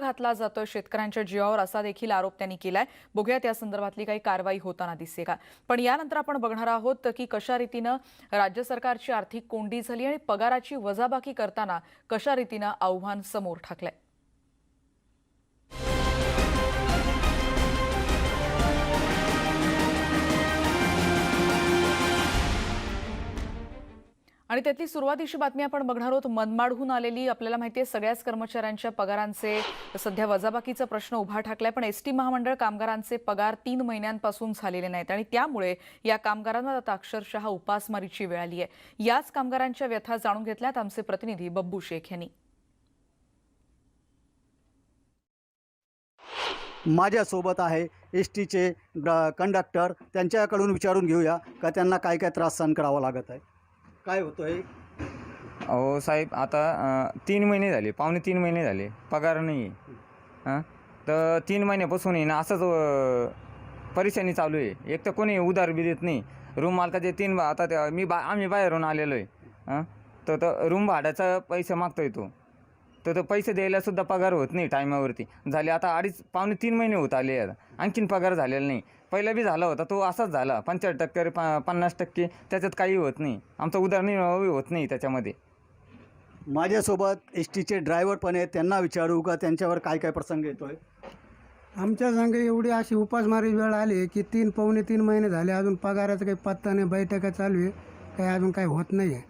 घातला जातोय शेतकऱ्यांच्या जीवावर असा देखील आरोप त्यांनी केलाय. बघूयात या संदर्भातली काही कारवाई होताना दिसते का? पण यानंतर आपण बघणार आहोत की कशा रीतीनं राज्य सरकारची आर्थिक कोंडी झाली आणि पगाराची वजाबाकी करताना कशा रीतीनं आव्हान समोर ठाकलंय. आणि त्यातली सुरुवातीची बातमी आपण बघणार आहोत. मनमाडहून आलेली आपल्याला माहिती आहे सगळ्याच कर्मचाऱ्यांच्या पगारांचे सध्या वजाबाकीचा प्रश्न उभा ठाकलाय पण एस टी महामंडळ कामगारांचे पगार तीन महिन्यांपासून झालेले नाहीत आणि त्यामुळे या कामगारांवर आता अक्षरशः उपासमारीची वेळ आली आहे. याच कामगारांच्या व्यथा जाणून घेतल्यात आमचे प्रतिनिधी बब्बू शेख यांनी. माझ्यासोबत आहे एस टीचे कंडक्टर. त्यांच्याकडून विचारून घेऊया का त्यांना काय काय त्रास सहन करावा लागत आहे. काय होतं आहे अहो साहेब आता अं, तीन महिने झाले पावणे तीन महिने झाले पगार नाही आहे हां? तर तीन महिन्यापासून आहे ना असंच अं, परेशानी चालू आहे. एक तर कोणी उधार बी देत नाही. रूम मालकाचे तीन बा आता त्या- मी बा आम्ही बाहेरून आलेलो आहे. हां? तर रूम भाड्याचा पैसे मागतोय तो. तर तो पैसे द्यायला सुद्धा पगार होत नाही टायमावरती. झाले आता अडीच पावणे तीन महिने होत आले आता आणखीन पगार झालेला नाही. पहिला बी झाला होता तो असाच झाला. पंच्याहत्तर टक्के प पन्नास टक्के त्याच्यात काही होत नाही. आमचा उदरनिर्वाह होत नाही त्याच्यामध्ये. माझ्यासोबत एस टीचे ड्रायव्हर पण आहेत त्यांना विचारू का त्यांच्यावर काय काय प्रसंग येतो आहे आमच्या संघ एवढी अशी उपासमारी वेळ आली की तीन पावणे तीन महिने झाले अजून पगाराचा काही पत्ता नाही बैठका चालू आहे काही अजून काही होत नाही आहे.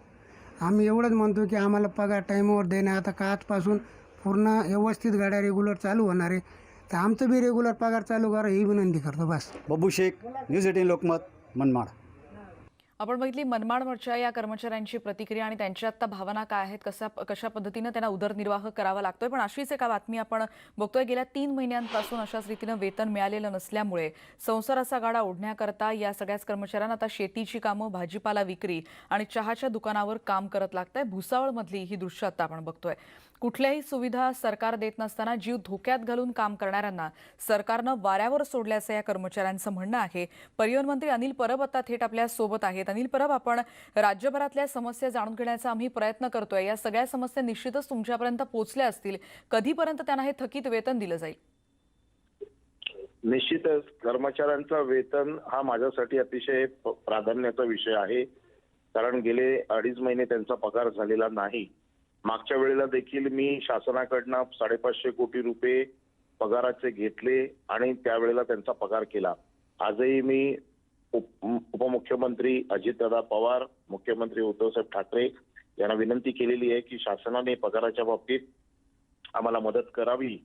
आम्ही एवढंच म्हणतो की आम्हाला पगार टाईमवर देणे आता का आजपासून पूर्ण व्यवस्थित गाड्या रेग्युलर चालू होणार आहे? तर आमचं बी रेग्युलर पगार चालू करा ही विनंती करतो बस. Babbu Shaikh news eighteen Lokmat Manmad. आपण बघितली मनमाड मोर्चा या कर्मचाऱ्यांची प्रतिक्रिया आणि त्यांच्या आता भावना काय आहेत कशा कशा पद्धतीनं त्यांना उदरनिर्वाह करावा लागतोय? पण अशीच एका बातमी आपण बघतोय गेल्या तीन महिन्यांपासून अशाच रीतीनं वेतन मिळालेलं नसल्यामुळे संसाराचा गाडा ओढण्याकरता या सगळ्याच कर्मचाऱ्यांना आता शेतीची कामं भाजीपाला विक्री आणि चहाच्या दुकानावर काम करत लागतंय. भुसावळमधली ही दृश्य आता आपण बघतोय. कुठल्याही सुविधा सरकार देत नसताना जीव धोक्यात घालून काम करणाऱ्यांना सरकारनं वाऱ्यावर सोडल्याचं या कर्मचाऱ्यांचं म्हणणं आहे. परिवहन मंत्री अनिल परब आता थेट आपल्यासोबत आहेत अनिल परब आपण राज्यभरातल्या समस्या जाणून घेण्याचा आम्ही प्रयत्न करतोय. या सगळ्या समस्या निश्चितच तुमच्यापर्यंत पोहोचल्या असतील. कधीपर्यंत त्यांना हे थकीत वेतन दिलं जाईल? निश्चितच. कर्मचाऱ्यांचा वेतन हा माझ्यासाठी अतिशय प्राधान्याचा विषय आहे. कारण गेले अडीच महिने त्यांचा पगार झालेला नाही. मागच्या वेळेला देखील मी शासनाकडनं साडेपाचशे कोटी रुपये पगाराचे घेतले आणि त्यावेळेला त्यांचा पगार केला. आजही मी उपमुख्यमंत्री अजितदादा पवार मुख्यमंत्री उद्धवसाहेब ठाकरे यांना विनंती केलेली आहे की शासनाने पगाराच्या बाबतीत आम्हाला मदत करावी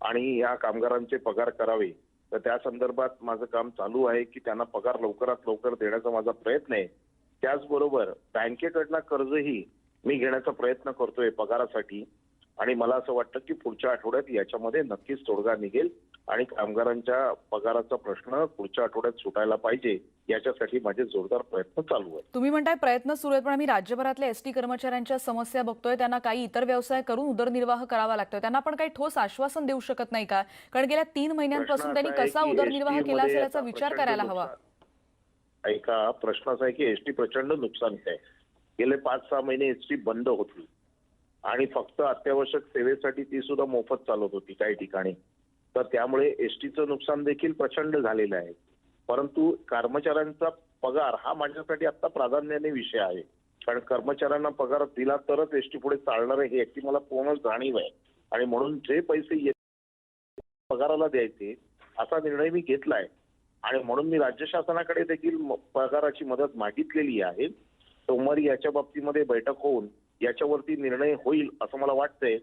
आणि या कामगारांचे पगार करावे. तर त्या संदर्भात माझं काम चालू आहे की त्यांना पगार लवकरात लवकर देण्याचा माझा प्रयत्न आहे. त्याचबरोबर बँकेकडनं कर्जही मी घेण्याचा प्रयत्न करतोय पगारासाठी आणि मला असं वाटतं की पुढच्या आठवड्यात याच्यामध्ये नक्कीच तोडगा निघेल. आणि कामगारांच्या पगाराचा प्रश्न पुढच्या आठवड्यात सुटायला पाहिजे याच्यासाठी माझे जोरदार प्रयत्न चालू आहेत. तुम्ही म्हणताय प्रयत्न सुरू आहेत पण आम्ही राज्यभरातल्या एसटी कर्मचाऱ्यांच्या समस्या बघतोय त्यांना काही इतर व्यवसाय करून उदरनिर्वाह करावा लागतोय. त्यांना आपण काही ठोस आश्वासन देऊ शकत नाही का? कारण गेल्या तीन महिन्यांपासून त्यांनी कसा उदरनिर्वाह केला असेल याचा विचार करायला हवा. ऐका प्रश्न असा आहे की एसटी प्रचंड नुकसान आहे. गेले पाच सहा महिने एसटी बंद होती. आणि फक्त अत्यावश्यक सेवेसाठी ती सुद्धा मोफत चालत होती काही ठिकाणी. तर त्यामुळे एसटीचं नुकसान देखील प्रचंड झालेलं आहे. परंतु कर्मचाऱ्यांचा पगार हा माझ्यासाठी आता प्राधान्याने विषय आहे. कारण कर्मचाऱ्यांना पगार दिला तरच एसटी पुढे चालणार आहे हे याची मला पूर्ण जाणीव आहे. आणि म्हणून जे पैसे येत पगाराला द्यायचे असा निर्णय मी घेतलाय. आणि म्हणून मी राज्य शासनाकडे देखील पगाराची मदत मागितलेली आहे. सोमवारी याच्या बाबतीमध्ये बैठक होऊन याच्यावरती निर्णय होईल असं मला वाटतंय.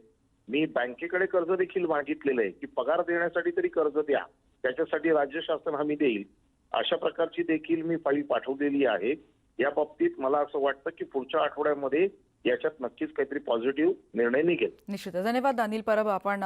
मी बँकेकडे कर्ज देखील मागितलेलं आहे की पगार देण्यासाठी तरी कर्ज द्या. त्याच्यासाठी राज्य शासन हमी देईल. अशा प्रकारची देखील मी फाईल पाठवलेली आहे. या बाबतीत मला असं वाटतं की पुढच्या आठवड्यामध्ये याच्यात नक्कीच काहीतरी पॉझिटिव्ह निर्णय निघेल. निश्चित धन्यवाद अनिल परब. आपण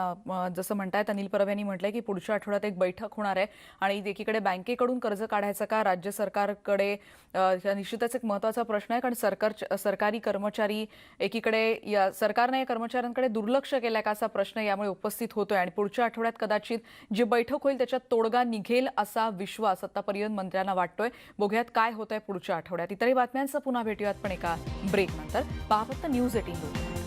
जसं म्हणतायत अनिल परब यांनी म्हटलंय की पुढच्या आठवड्यात एक बैठक होणार आहे आणि एकीकडे बँकेकडून कर्ज काढायचं का? राज्य सरकारकडे निश्चितच एक महत्त्वाचा प्रश्न आहे. कारण सरकार सरकारी कर्मचारी एकीकडे या सरकारने या कर्मचाऱ्यांकडे दुर्लक्ष केलाय का असा प्रश्न यामुळे उपस्थित होतोय. आणि पुढच्या आठवड्यात कदाचित जी बैठक होईल त्याच्यात तोडगा निघेल असा विश्वास आता परिवहन मंत्र्यांना वाटतोय. बघूयात काय होतंय पुढच्या आठवड्यात. इतरही बातम्यांचं पुन्हा भेटूयात पण एका ब्रेक नंतर. पहा फक्त न्यूज एटीन